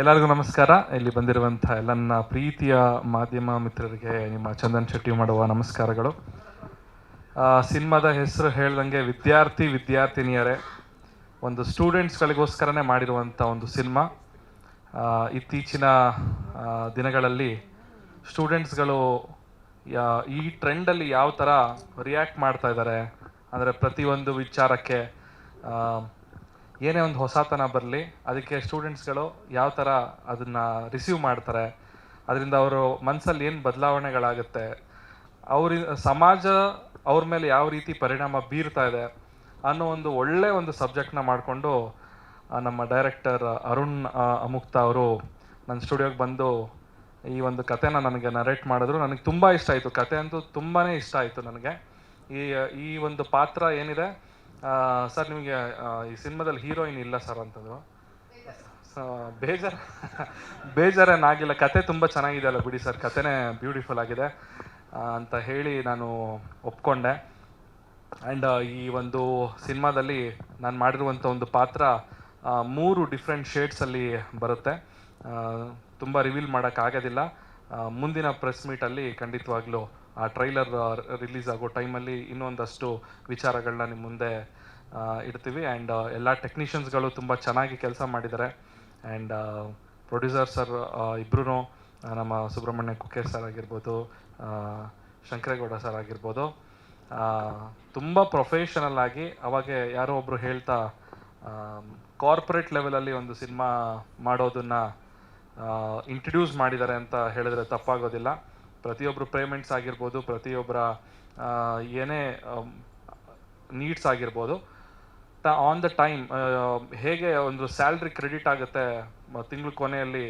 ಎಲ್ಲರಿಗೂ ನಮಸ್ಕಾರ. ಇಲ್ಲಿ ಬಂದಿರುವಂಥ ಎಲ್ಲ ನನ್ನ ಪ್ರೀತಿಯ ಮಾಧ್ಯಮ ಮಿತ್ರರಿಗೆ, ನಿಮ್ಮ ಚಂದನ್ ಶೆಟ್ಟಿ ಮಾಡುವ ನಮಸ್ಕಾರಗಳು. ಸಿನಿಮಾದ ಹೆಸರು ಹೇಳ್ದಂಗೆ ವಿದ್ಯಾರ್ಥಿ ವಿದ್ಯಾರ್ಥಿನಿಯರೇ, ಒಂದು ಸ್ಟೂಡೆಂಟ್ಸ್ಗಳಿಗೋಸ್ಕರನೇ ಮಾಡಿರುವಂಥ ಒಂದು ಸಿನಿಮಾ. ಇತ್ತೀಚಿನ ದಿನಗಳಲ್ಲಿ ಸ್ಟೂಡೆಂಟ್ಸ್ಗಳು ಈ ಟ್ರೆಂಡಲ್ಲಿ ಯಾವ ಥರ ರಿಯಾಕ್ಟ್ ಮಾಡ್ತಾ ಇದ್ದಾರೆ, ಅಂದರೆ ಪ್ರತಿಯೊಂದು ವಿಚಾರಕ್ಕೆ ಏನೇ ಒಂದು ಹೊಸತನ ಬರಲಿ, ಅದಕ್ಕೆ ಸ್ಟೂಡೆಂಟ್ಸ್ಗಳು ಯಾವ ಥರ ಅದನ್ನು ರಿಸೀವ್ ಮಾಡ್ತಾರೆ, ಅದರಿಂದ ಅವರು ಮನಸ್ಸಲ್ಲಿ ಏನು ಬದಲಾವಣೆಗಳಾಗುತ್ತೆ, ಅವ್ರ, ಸಮಾಜ ಅವ್ರ ಮೇಲೆ ಯಾವ ರೀತಿ ಪರಿಣಾಮ ಬೀರ್ತಾ ಇದೆ ಅನ್ನೋ ಒಂದು ಒಳ್ಳೆ ಒಂದು ಸಬ್ಜೆಕ್ಟ್ನ ಮಾಡಿಕೊಂಡು ನಮ್ಮ ಡೈರೆಕ್ಟರ್ ಅರುಣ್ ಅಮುಕ್ತ ಅವರು ನನ್ನ ಸ್ಟುಡಿಯೋಗೆ ಬಂದು ಈ ಒಂದು ಕತೆನ ನನಗೆ ನರೇಟ್ ಮಾಡಿದ್ರು. ನನಗೆ ತುಂಬ ಇಷ್ಟ ಆಯಿತು. ಕತೆ ಅಂತೂ ತುಂಬಾ ಇಷ್ಟ ಆಯಿತು ನನಗೆ. ಈ ಈ ಒಂದು ಪಾತ್ರ ಏನಿದೆ ಸರ್, ನಿಮಗೆ ಈ ಸಿನಿಮಾದಲ್ಲಿ ಹೀರೋಯಿನ್ ಇಲ್ಲ ಸರ್ ಅಂತಂದ್ರು ಬೇಜಾರ ಬೇಜಾರೇನಾಗಿಲ್ಲ ಕತೆ ತುಂಬ ಚೆನ್ನಾಗಿದೆ ಅಲ್ಲ ಬಿಡಿ ಸರ್. ಕತೆನೇ ಬ್ಯೂಟಿಫುಲ್ ಆಗಿದೆ. ಅಂತ ಹೇಳಿ ನಾನು ಒಪ್ಕೊಂಡೆ. ಆ್ಯಂಡ್ ಈ ಒಂದು ಸಿನಿಮಾದಲ್ಲಿ ನಾನು ಮಾಡಿರುವಂಥ ಒಂದು ಪಾತ್ರ ಮೂರು ಡಿಫ್ರೆಂಟ್ ಶೇಡ್ಸಲ್ಲಿ ಬರುತ್ತೆ. ತುಂಬ ರಿವೀಲ್ ಮಾಡೋಕ್ಕಾಗೋದಿಲ್ಲ ಮುಂದಿನ ಪ್ರೆಸ್ ಮೀಟಲ್ಲಿ ಖಂಡಿತವಾಗ್ಲೂ ಆ ಟ್ರೈಲರ್ ರಿಲೀಸ್ ಆಗೋ ಟೈಮಲ್ಲಿ ಇನ್ನೊಂದಷ್ಟು ವಿಚಾರಗಳನ್ನ ನಿಮ್ಮ ಮುಂದೆ ಇಡ್ತೀವಿ. ಆ್ಯಂಡ್ ಎಲ್ಲ ಟೆಕ್ನಿಷಿಯನ್ಸ್ಗಳು ತುಂಬ ಚೆನ್ನಾಗಿ ಕೆಲಸ ಮಾಡಿದ್ದಾರೆ ಆ್ಯಂಡ್ ಪ್ರೊಡ್ಯೂಸರ್ ಸರ್ ಇಬ್ಬರೂ ನಮ್ಮ ಸುಬ್ರಹ್ಮಣ್ಯ ಕುಕ್ಕೆ ಸರ್ ಆಗಿರ್ಬೋದು ಶಂಕರೇಗೌಡ ಸರ್ ಆಗಿರ್ಬೋದು ತುಂಬ ಪ್ರೊಫೆಷನಲ್ ಆಗಿ ಅವಾಗೆ ಯಾರೋ ಒಬ್ಬರು ಹೇಳ್ತಾ ಕಾರ್ಪೊರೇಟ್ ಲೆವೆಲಲ್ಲಿ ಒಂದು ಸಿನಿಮಾ ಮಾಡೋದನ್ನ ಇಂಟ್ರಡ್ಯೂಸ್ ಮಾಡಿದ್ದಾರೆ ಅಂತ ಹೇಳಿದ್ರೆ ತಪ್ಪಾಗೋದಿಲ್ಲ. ಪ್ರತಿಯೊಬ್ಬರು ಪೇಮೆಂಟ್ಸ್ ಆಗಿರ್ಬೋದು ಪ್ರತಿಯೊಬ್ಬರ ಏನೇ ನೀಡ್ಸ್ ಆಗಿರ್ಬೋದು ಆನ್ ದ ಟೈಮ್ ಹೇಗೆ ಒಂದು ಸ್ಯಾಲ್ರಿ ಕ್ರೆಡಿಟ್ ಆಗುತ್ತೆ ತಿಂಗಳ ಕೊನೆಯಲ್ಲಿ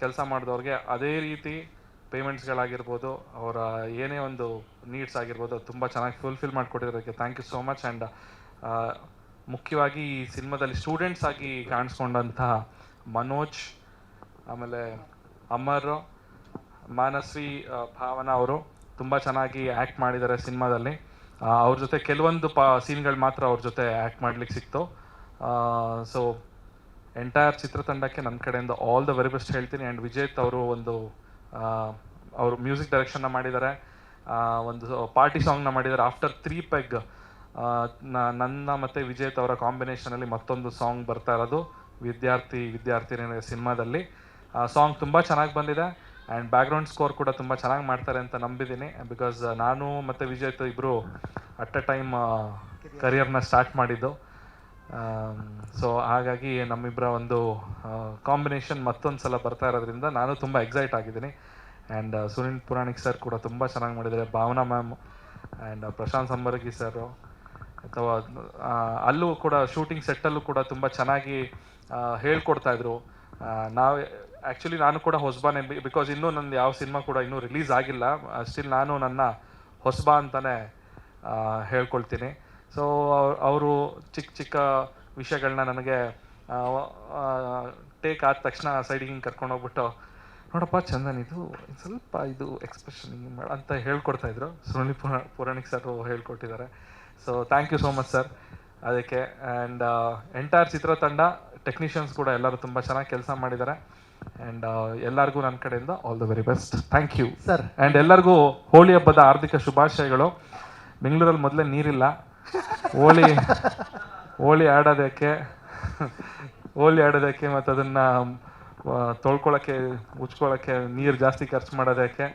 ಕೆಲಸ ಮಾಡಿದವ್ರಿಗೆ, ಅದೇ ರೀತಿ ಪೇಮೆಂಟ್ಸ್ಗಳಾಗಿರ್ಬೋದು ಅವರ ಏನೇ ಒಂದು ನೀಡ್ಸ್ ಆಗಿರ್ಬೋದು ತುಂಬ ಚೆನ್ನಾಗಿ fulfil ಮಾಡಿಕೊಟ್ಟಿರೋದಕ್ಕೆ thank you so much and ಮುಖ್ಯವಾಗಿ ಈ ಸಿನಿಮಾದಲ್ಲಿ ಸ್ಟೂಡೆಂಟ್ಸ್ ಆಗಿ ಕಾಣಿಸ್ಕೊಂಡಂತಹ ಮನೋಜ್, ಆಮೇಲೆ ಅಮರ್ ಮಾನಸ್ವಿ ಆ, ಭಾವನಾ ಅವರು ತುಂಬ ಚೆನ್ನಾಗಿ ಆ್ಯಕ್ಟ್ ಮಾಡಿದ್ದಾರೆ ಸಿನಿಮಾದಲ್ಲಿ. ಅವ್ರ ಜೊತೆ ಕೆಲವೊಂದು ಪಾ ಸೀನ್ಗಳು ಮಾತ್ರ ಅವ್ರ ಜೊತೆ ಆ್ಯಕ್ಟ್ ಮಾಡ್ಲಿಕ್ಕೆ ಸಿಕ್ತು. ಸೊ ಎಂಟೈರ್ ಚಿತ್ರತಂಡಕ್ಕೆ ನನ್ನ ಕಡೆಯಿಂದ ಆಲ್ ದ ವೆರಿ ಬೆಸ್ಟ್ ಹೇಳ್ತೀನಿ. ಆ್ಯಂಡ್ ವಿಜೇತ್ ಅವರು ಒಂದು ಅವರು ಮ್ಯೂಸಿಕ್ ಡೈರೆಕ್ಷನ್ನ ಮಾಡಿದ್ದಾರೆ. ಒಂದು ಪಾರ್ಟಿ ಸಾಂಗ್ನ ಮಾಡಿದ್ದಾರೆ. ಆಫ್ಟರ್ ತ್ರೀ ಪೆಗ್ ನನ್ನ ಮತ್ತು ವಿಜೇತ್ ಅವರ ಕಾಂಬಿನೇಷನಲ್ಲಿ ಮತ್ತೊಂದು ಸಾಂಗ್ ಬರ್ತಾ ಇರೋದು. ವಿದ್ಯಾರ್ಥಿ ವಿದ್ಯಾರ್ಥಿನಿ ಸಿನಿಮಾದಲ್ಲಿ. ಸಾಂಗ್ ತುಂಬ ಚೆನ್ನಾಗಿ ಬಂದಿದೆ. ಆ್ಯಂಡ್ ಬ್ಯಾಕ್ಗ್ರೌಂಡ್ ಸ್ಕೋರ್ ಕೂಡ ತುಂಬ ಚೆನ್ನಾಗಿ ಮಾಡ್ತಾರೆ ಅಂತ ನಂಬಿದ್ದೀನಿ ಬಿಕಾಸ್ ನಾನು ಮತ್ತು ವಿಜಯ್ ಇಬ್ಬರು ಅಟ್ ಅ ಟೈಮ್ ಕರಿಯರ್ನ ಸ್ಟಾರ್ಟ್ ಮಾಡಿದ್ದು. ಸೊ ಹಾಗಾಗಿ ನಮ್ಮಿಬ್ಬರ ಒಂದು ಕಾಂಬಿನೇಷನ್ ಮತ್ತೊಂದು ಸಲ ಬರ್ತಾ ಇರೋದ್ರಿಂದ ನಾನು ತುಂಬ ಎಕ್ಸೈಟ್ ಆಗಿದ್ದೀನಿ. ಆ್ಯಂಡ್ ಸುನಿಲ್ ಪುರಾಣಿಕ್ ಸರ್ ಕೂಡ ತುಂಬ ಚೆನ್ನಾಗಿ ಮಾಡಿದ್ದಾರೆ, Bhavana ma'am and Prashanth Sambargi sir ಅಥವಾ ಅಲ್ಲೂ ಕೂಡ ಶೂಟಿಂಗ್ ಸೆಟ್ಟಲ್ಲೂ ಕೂಡ ತುಂಬ ಚೆನ್ನಾಗಿ ಹೇಳ್ಕೊಡ್ತಾಯಿದ್ರು ನಾವು ಆ್ಯಕ್ಚುಲಿ ನಾನು ಕೂಡ ಹೊಸಬಾನೆ ಬಿಕಾಸ್ ಇನ್ನೂ ನಂದು ಯಾವ ಸಿನಿಮಾ ಕೂಡ ಇನ್ನೂ ರಿಲೀಸ್ ಆಗಿಲ್ಲ. ಸ್ಟಿಲ್ ನಾನು ನನ್ನ ಹೊಸಬಾ ಅಂತಲೇ ಹೇಳ್ಕೊಳ್ತೀನಿ. ಸೊ ಅವರು ಚಿಕ್ಕ ಚಿಕ್ಕ ವಿಷಯಗಳನ್ನ ನನಗೆ ಟೇಕ್ ಆದ ತಕ್ಷಣ ಸೈಡಿಗೆ ಹಿಂಗೆ ಕರ್ಕೊಂಡು ಹೋಗ್ಬಿಟ್ಟು, ನೋಡಪ್ಪ ಚಂದನ್, ಇದು ಸ್ವಲ್ಪ ಇದು ಎಕ್ಸ್ಪ್ರೆಷನ್ ಹಿಂಗೆ ಮಾಡ, ಅಂತ ಹೇಳ್ಕೊಡ್ತಾ ಇದ್ರು. ಸುನಿಲ್ ಪುರ, ಪುರಾಣಿಕ್ ಸರ್ ಹೇಳ್ಕೊಟ್ಟಿದ್ದಾರೆ. So thank you so much sir ಅದಕ್ಕೆ ಆ್ಯಂಡ್ ಎಂಟೈರ್ ಚಿತ್ರತಂಡ ಟೆಕ್ನಿಷಿಯನ್ಸ್ ಕೂಡ ಎಲ್ಲರೂ ತುಂಬ ಚೆನ್ನಾಗಿ ಕೆಲಸ ಮಾಡಿದ್ದಾರೆ. ಆ್ಯಂಡ್ ಎಲ್ಲರಿಗೂ ನನ್ನ ಕಡೆಯಿಂದ all the very best thank you sir and ಎಲ್ಲರಿಗೂ ಹೋಳಿ ಹಬ್ಬದ ಹಾರ್ದಿಕ ಶುಭಾಶಯಗಳು. ಬೆಂಗಳೂರಲ್ಲಿ ಮೊದಲೇ ನೀರಿಲ್ಲ. ಹೋಳಿ ಹೋಳಿ ಆಡೋದಕ್ಕೆ ಹೋಳಿ ಆಡೋದಕ್ಕೆ ಮತ್ತು ಅದನ್ನು ತೊಳ್ಕೊಳಕ್ಕೆ ಉಚ್ಕೊಳ್ಳೋಕ್ಕೆ ನೀರು ಜಾಸ್ತಿ ಖರ್ಚು ಮಾಡೋದಕ್ಕೆ.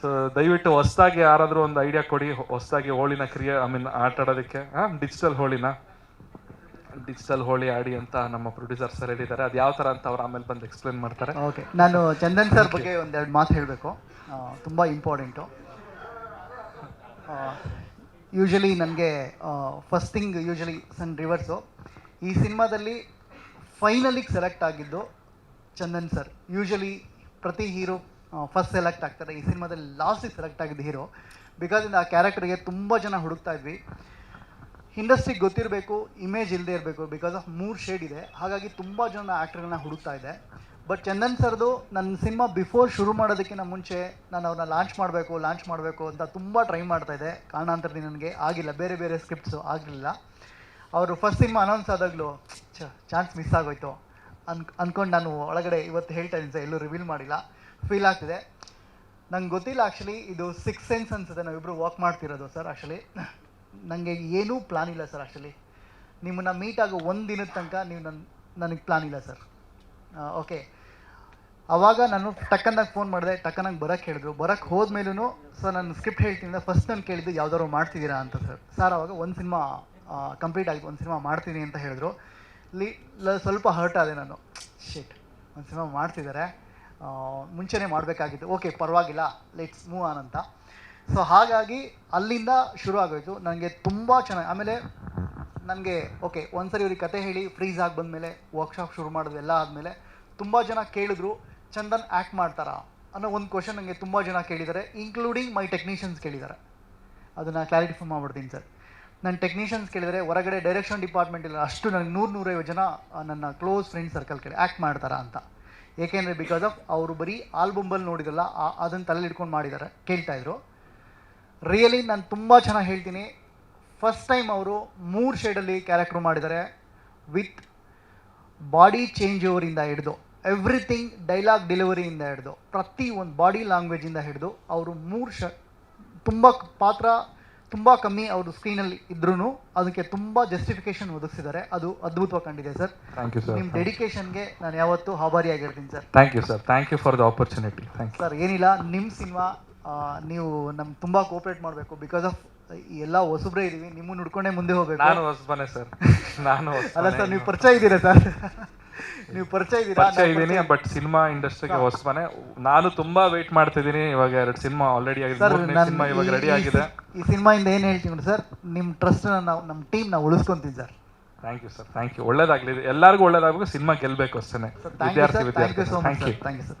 ಸೊ ದಯವಿಟ್ಟು ಹೊಸ್ದಾಗಿ ಯಾರಾದರೂ ಒಂದು ಐಡಿಯಾ ಕೊಡಿ. ಹೊಸ್ದಾಗಿ ಹೋಳಿನ ಕ್ರಿಯೆ ಐ ಮೀನ್ ಆಟ ಆಡೋದಕ್ಕೆ ಹಾಂ ಡಿಜಿಟಲ್ ಹೋಳಿನ. ಡಿಜಿಟಲ್ ಹೋಳಿ ಆಡಿ ಅಂತ ನಮ್ಮ ಪ್ರೊಡ್ಯೂಸರ್ ಸರ್ ಹೇಳಿದ್ದಾರೆ. ಅದು ಯಾವ ಥರ ಅಂತ ಅವ್ರು ಆಮೇಲೆ ಬಂದು ಎಕ್ಸ್ಪ್ಲೇನ್ ಮಾಡ್ತಾರೆ. ಓಕೆ ನಾನು ಚಂದನ್ ಸರ್ ಬಗ್ಗೆ ಒಂದೆರಡು ಮಾತು ಹೇಳಬೇಕು. ತುಂಬ ಇಂಪಾರ್ಟೆಂಟು ಯೂಶಲಿ ನನಗೆ first thing usually sun reverse ಈ ಸಿನಿಮಾದಲ್ಲಿ ಫೈನಲಿಗೆ ಸೆಲೆಕ್ಟ್ ಆಗಿದ್ದು ಚಂದನ್ ಸರ್ ಯೂಶಲಿ ಪ್ರತಿ ಹೀರೋ ಫಸ್ಟ್ ಸೆಲೆಕ್ಟ್ ಆಗ್ತಾರೆ. ಈ ಸಿನಿಮಾದಲ್ಲಿ ಲಾಸ್ಟಿಗೆ ಸೆಲೆಕ್ಟ್ ಆಗಿದ್ದು ಹೀರೋ ಬಿಕಾಸ್ ಆ ಕ್ಯಾರೆಕ್ಟರ್ಗೆ ತುಂಬ ಜನ ಹುಡುಕ್ತಾ ಇದ್ವಿ. ಇಂಡಸ್ಟ್ರಿಗೆ ಗೊತ್ತಿರಬೇಕು ಇಮೇಜ್ ಇಲ್ಲದೆ ಇರಬೇಕು ಬಿಕಾಸ್ ಆಫ್ ಮೂರು ಶೇಡ್ ಇದೆ. ಹಾಗಾಗಿ ತುಂಬ ಜನ ಆ್ಯಕ್ಟರ್ಗಳನ್ನ ಹುಡುಕ್ತಾ ಇದೆ. ಬಟ್ ಚಂದನ್ ಸರ್ದು ನನ್ನ ಸಿನಿಮಾ ಬಿಫೋರ್ ಶುರು ಮಾಡೋದಕ್ಕಿಂತ ಮುಂಚೆ ನಾನು ಅವ್ರನ್ನ ಲಾಂಚ್ ಮಾಡಬೇಕು ಲಾಂಚ್ ಮಾಡಬೇಕು ಅಂತ ತುಂಬ ಟ್ರೈ ಮಾಡ್ತಾ ಇದ್ದೆ ಕಾರಣಾಂತರದಿಂದ ನನಗೆ ಆಗಿಲ್ಲ. ಬೇರೆ ಬೇರೆ ಸ್ಕ್ರಿಪ್ಟ್ಸು ಆಗಲಿಲ್ಲ ಅವರು ಫಸ್ಟ್ ಸಿನಿಮಾ ಅನೌನ್ಸ್ ಆದಾಗಲೂ ಚಾನ್ಸ್ ಮಿಸ್ ಆಗೋಯ್ತು. ಅನ್ ಅಂದ್ಕೊಂಡು ನಾನು ಒಳಗಡೆ ಇವತ್ತು ಹೇಳ್ತಾ ಇದ್ದೀನಿ ಸರ್, ಎಲ್ಲೂ ರಿವೀಲ್ ಮಾಡಿಲ್ಲ. ಫೀಲ್ ಆಗ್ತಿದೆ. ನಂಗೆ ಗೊತ್ತಿಲ್ಲ ಆ್ಯಕ್ಚುಲಿ ಇದು ಸಿಕ್ಸ್ ಸೆನ್ಸ್ ಅನ್ಸುತ್ತೆ. ನಾವಿಬ್ಬರು ವಾಕ್ ಮಾಡ್ತಿರೋದು ಸರ್ ಆ್ಯಕ್ಚುಲಿ ನನಗೆ ಏನೂ ಪ್ಲಾನ್ ಇಲ್ಲ ಸರ್ ಆ್ಯಕ್ಚುಲಿ ನಿಮ್ಮನ್ನು ಮೀಟ್ ಆಗೋ ಒಂದು ದಿನದ ತನಕ ನೀವು ನನ್ನ ನನಗೆ ಪ್ಲಾನ್ ಇಲ್ಲ ಸರ್ ಓಕೆ ಅವಾಗ ನಾನು ಟಕ್ಕನಾಗ ಫೋನ್ ಮಾಡಿದೆ, ಟಕ್ಕನಾಗಿ ಬರೋಕ್ಕೆ ಹೇಳಿದ್ರು. ಬರೋಕ್ಕೆ ಹೋದ್ಮೇಲೂ ಸರ್ ನಾನು ಸ್ಕ್ರಿಪ್ಟ್ ಹೇಳ್ತೀನಿ ಫಸ್ಟ್ ನಾನು ಕೇಳಿದ್ದು ಯಾವ್ದಾದ್ರು ಮಾಡ್ತಿದ್ದೀರಾ ಅಂತ ಸರ್ ಸರ್ ಆವಾಗ ಒಂದು ಸಿನಿಮಾ ಕಂಪ್ಲೀಟ್ ಆಗಿ ಒಂದು ಸಿನಿಮಾ ಮಾಡ್ತೀನಿ ಅಂತ ಹೇಳಿದ್ರು. ಲಿ ಸ್ವಲ್ಪ ಹರ್ಟ್ ಆದೆ ನಾನು. ಶಿಟ್ ಒಂದು ಸಿನಿಮಾ ಮಾಡ್ತಿದ್ದಾರೆ ಮುಂಚೆನೇ ಮಾಡಬೇಕಾಗಿತ್ತು. ಓಕೆ ಪರವಾಗಿಲ್ಲ. ಲೆಟ್ಸ್ ಮೂವ್ ಆನ್ ಅಂತ. ಸೊ ಹಾಗಾಗಿ ಅಲ್ಲಿಂದ ಶುರು ಆಗೋಯಿತು. ನನಗೆ ತುಂಬ ಚೆನ್ನಾಗಿ, ಆಮೇಲೆ ನನಗೆ ಓಕೆ, ಒಂದ್ಸರಿ ಇವ್ರಿಗೆ ಕತೆ ಹೇಳಿ ಫ್ರೀಸ್ ಆಗಿ ಬಂದಮೇಲೆ ವರ್ಕ್ಶಾಪ್ ಶುರು ಮಾಡೋದು ಎಲ್ಲ ಆದಮೇಲೆ ತುಂಬ ಜನ ಕೇಳಿದ್ರು, ಚಂದನ್ ಆ್ಯಕ್ಟ್ ಮಾಡ್ತಾರಾ? ಅನ್ನೋ ಒಂದು ಕ್ವಶನ್ ನನಗೆ ತುಂಬ ಜನ ಕೇಳಿದ್ದಾರೆ ಇನ್ಕ್ಲೂಡಿಂಗ್ ಮೈ ಟೆಕ್ನಿಷಿಯನ್ಸ್ ಕೇಳಿದ್ದಾರೆ ಅದನ್ನು ಕ್ಲಾರಿಟಿಫೈ ಮಾಡ್ಬಿಡ್ತೀನಿ ಸರ್. ನನ್ನ ಟೆಕ್ನಿಷಿಯನ್ಸ್ ಕೇಳಿದರೆ, ಹೊರಗಡೆ ಡೈರೆಕ್ಷನ್ ಡಿಪಾರ್ಟ್ಮೆಂಟ್ ಇಲ್ಲ ಅಷ್ಟು ನನಗೆ ನೂರು ನೂರೈವತ್ತು ಜನ ನನ್ನ ಕ್ಲೋಸ್ ಫ್ರೆಂಡ್ ಸರ್ಕಲ್ ಕೇಳಿ ಆ್ಯಕ್ಟ್ ಮಾಡ್ತಾರಾ? ಅಂತ. ಏಕೆಂದರೆ ಬಿಕಾಸ್ ಆಫ್ ಅವರು ಬರೀ ಆಲ್ಬಂಬಲ್ಲಿ ನೋಡಿದಲ್ಲ ಅದನ್ನು ತಲೆಯಲ್ಲಿ ಇಟ್ಕೊಂಡು ಮಾಡಿದ್ದಾರೆ ಕೇಳ್ತಾ ಇದ್ರು. ರಿಯಲಿ ನಾನು ತುಂಬ ಚೆನ್ನಾಗಿ ಹೇಳ್ತೀನಿ. ಫಸ್ಟ್ ಟೈಮ್ ಅವರು ಮೂರು ಶೇಡಲ್ಲಿ ಕ್ಯಾರೆಕ್ಟರ್ ಮಾಡಿದ್ದಾರೆ ವಿತ್ ಬಾಡಿ ಚೇಂಜ್ ಓವರಿಂದ ಹಿಡಿದು ಎವ್ರಿಥಿಂಗ್ ಡೈಲಾಗ್ ಡೆಲಿವರಿಯಿಂದ ಹಿಡಿದು ಪ್ರತಿ ಒಂದು ಬಾಡಿ ಲ್ಯಾಂಗ್ವೇಜಿಂದ ಹಿಡಿದು ಅವರು ಮೂರು ಶ ತುಂಬ ಪಾತ್ರ ತುಂಬ ಕಮ್ಮಿ ಅವರು ಸ್ಕ್ರೀನಲ್ಲಿ ಇದ್ರೂ ಅದಕ್ಕೆ ತುಂಬ ಜಸ್ಟಿಫಿಕೇಶನ್ ಒದಗಿಸಿದ್ದಾರೆ. ಅದು ಅದ್ಭುತವಾಗಿ ಕಂಡಿದೆ ಸರ್. ಥ್ಯಾಂಕ್ ಯು ಸರ್ ನಿಮ್ಮ ಡೆಡಿಕೇಶನ್ಗೆ ನಾನು ಯಾವತ್ತೂ ಆಭಾರಿಯಾಗಿರ್ತೀನಿ sir. Thank you sir thank you for the opportunity thank sir ಏನಿಲ್ಲ ನಿಮ್ಮ ಸಿನಿಮಾ ನೀವು ನಮ್ ತುಂಬ ಕೋಪರೇಟ್ ಮಾಡಬೇಕು ಬಿಕಾಸ್ ಆಫ್ ಎಲ್ಲ ಹೊಸಬ್ರೇ ಇದೀವಿ ನಿಮ್ಮನ್ನು ಹುಡ್ಕೊಂಡೇ ಮುಂದೆ ಹೋಗ್ಬೇಕು. ನಾನು ಹೊಸಬನೇ ಸರ್. ನಾನು ಅಲ್ಲ ಸರ್ ನೀವು ಪರಿಚಯ ಇದ್ದೀರಾ ಸರ್? ನೀವು ಪರಿಚಯ ಇದ್ದೀರಾ? ಪರಿಚಯ ಇದ್ದೀನಿ ಬಟ್ ಸಿನಿಮಾ ಇಂಡಸ್ಟ್ರಿಗೆ ಹೊಸಬನೆ. ನಾನು ತುಂಬಾ ವೇಟ್ ಮಾಡ್ತಿದ್ದೀನಿ ಇವಾಗ ಎರಡು ಸಿನಿಮಾ ಆಲ್ರೆಡಿ ಆಗಿದೆ ಸರ್ ಮೂರನೇ ಸಿನಿಮಾ ಇವಾಗ ರೆಡಿ ಆಗಿದೆ. ಈ ಇಂದ ಏನು ಹೇಳ್ತೀನಿ ನೋಡಿ ಸರ್ ನಿಮ್ಮ ಟ್ರಸ್ಟ್ ನಾವು ನಮ್ಮ ಟೀಮ್ ನಾವು ಉಳಿಸ್ಕೊಂತೀವಿ sir. Thank you sir thank you ಒಳ್ಳೇದಾಗ್ಲಿ. ಎಲ್ಲರಿಗೂ ಒಳ್ಳೇದಾಗಬೇಕು ಸಿನಿಮಾ ಗೆಲ್ಬೇಕು ಅಷ್ಟೇ thank you sir thank you sir